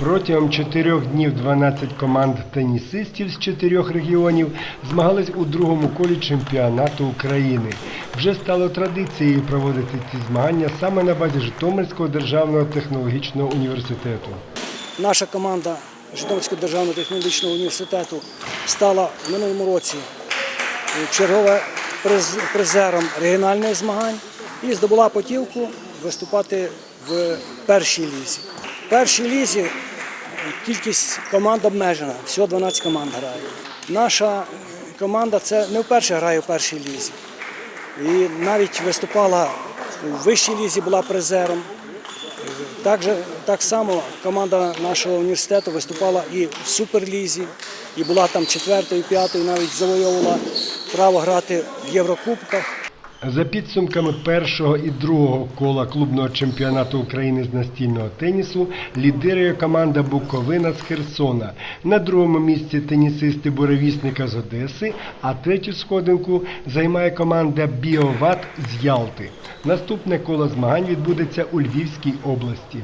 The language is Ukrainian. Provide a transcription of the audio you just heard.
Протягом чотирьох днів 12 команд тенісистів з чотирьох регіонів змагались у другому колі чемпіонату України. Вже стало традицією проводити ці змагання саме на базі Житомирського державного технологічного університету. Наша команда Житомирського державного технологічного університету стала в минулому році е, чергове призером регіональних змагань і здобула потівку виступати в першій лізі. Першій лізі е, кількість команд обмежена, всього 12 команд грає. Наша команда це не вперше грає в першій лізі. І навіть виступала у вищій лізі, була призером. Так, же, так само команда нашого університету виступала і в суперлізі, і була там четвертою, п'ятою, навіть завойовувала право грати в Єврокубках. За підсумками першого і другого кола клубного чемпіонату України з настільного тенісу лідирує команда Буковина з Херсона. На другому місці тенісисти Буревісника з Одеси, а третю сходинку займає команда Біоват з Ялти. Наступне коло змагань відбудеться у Львівській області.